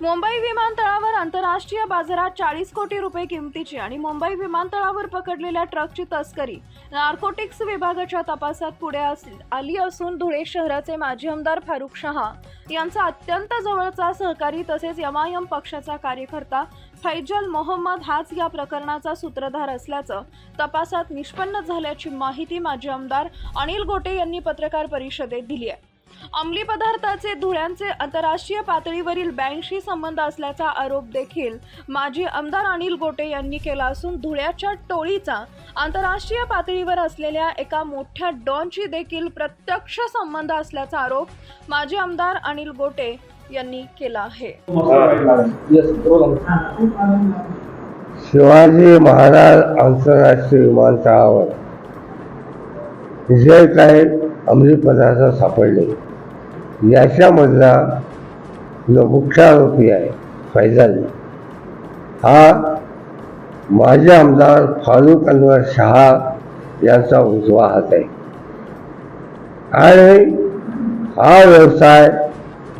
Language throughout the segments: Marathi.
मुंबई विमानतळावर आंतरराष्ट्रीय बाजारात चाळीस कोटी रुपये किमतीची आणि मुंबई विमानतळावर पकडलेल्या ट्रकची तस्करी. नार्कोटिक्स विभागाच्या तपासात पुढे आली असून धुळे शहराचे माजी आमदार फारुख शहा यांचा अत्यंत जवळचा सहकारी तसेच यमायम पक्षाचा कार्यकर्ता फैजल मोहम्मद हाच या प्रकरणाचा सूत्रधार असल्याचं तपासात निष्पन्न झाल्याची माहिती माजी आमदार अनिल गोटे यांनी पत्रकार परिषदेत दिली आहे. अंमली पदार्थाचे धुळ्यांचे आंतरराष्ट्रीय पातळीवरील बँकशी संबंध असल्याचा आरोप देखील माजी आमदार अनिल गोटे यांनी केला असून धुळ्याच्या टोळीचा आंतरराष्ट्रीय पातळीवर असलेल्या एका मोठ्या डॉनशी देखील प्रत्यक्ष संबंध असल्याचा आरोप माजी आमदार अनिल गोटे यांनी केला आहे. शिवाजी महाराज आंतरराष्ट्रीय विमानतळावर जे काही अंमली पदार्थ सापडले. याच्यामधला जो मुख्य आरोपी आहे फैजल हा माजी आमदार फारूक अनवर शहा यांचा उजवा हात आहे. आणि हा व्यवसाय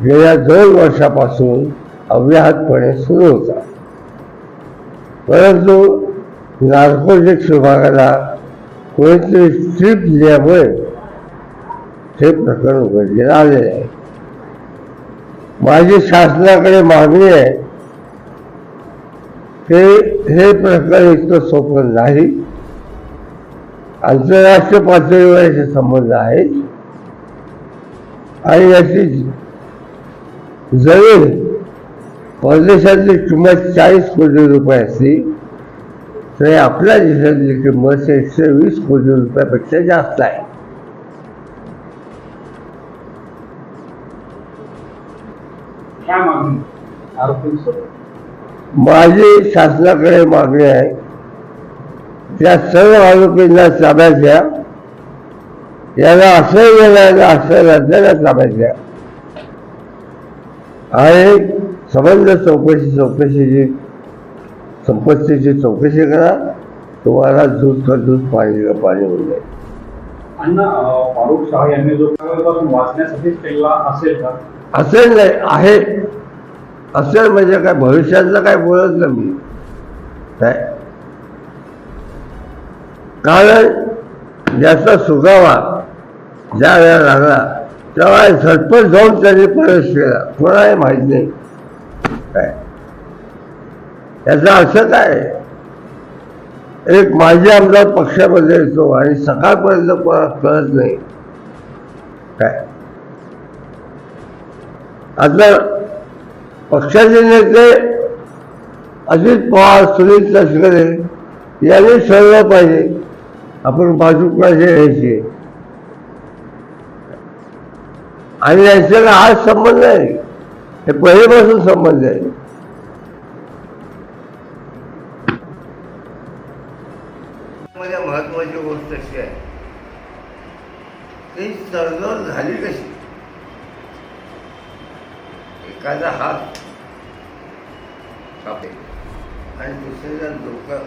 गेल्या दोन वर्षापासून अव्याहतपणे सुरू होता. परंतु नार्कोटिक्स विभागाला कोणीतरी स्ट्रीप दिल्यामुळे हे प्रकरण उघडलेलं आलेलं आहे माझी शासनाकडे मागणी आहे की हे प्रकरण इतकं सोपं नाही आंतरराष्ट्रीय पातळीवर याचे संबंध आहेत आणि याची ज़मीन परदेशातली किंमत चाळीस कोटी रुपये असली तर आपल्या देशातली किंमत एकशे वीस कोटी रुपयापेक्षा जास्त आहे काय मागणी? आरोपी माझी शासनाकडे मागणी आहे. त्या सर्व आरोपींना ताब्यात घ्या. याला असं गेला असं राज्याला ताब्यात घ्या. आणि संबंध चौकशी चौकशीची संपत्तीची चौकशी करा. तुम्हाला दूध का दूध पाणी पाणी होईल. अण्णा अं, फारुख शाह यांनी जो पासून वाचण्यासाठीच केलेला असेल का? असेल नाही आहे. असेल म्हणजे काय भविष्याचं काय बोलत नाही मी. काय? कारण ज्याचा सुगावा ज्या वेळेला लागला तेव्हा झटपट जाऊन त्यांनी प्रवेश केला. कोणाही माहीत नाही. काय? याचा अर्थ काय? एक माजी आमदार पक्षामध्ये येतो आणि सकाळपर्यंत कोणाला कळत नाही. काय? आता पक्षाचे नेते अजित पवार सुनील तटकरे यांनी ठरवलं पाहिजे आपण बाजू कोणाची घ्यायची आणि यांच्याला आज संबंध आहे. हे पहिल्यापासून संबंध आहे. महत्वाची गोष्ट अशी आहे. ती तडजोड झाली कशी? एखादा हात कापे. आणि दुसऱ्याचा डोकं.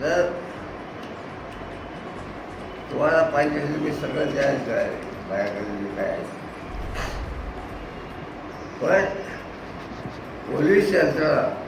जर तुम्हाला पाहिजे असेल मी सगळं द्यायला तयार आहे माझ्याकडे जे काय आहे. पण पोलीस यंत्रणा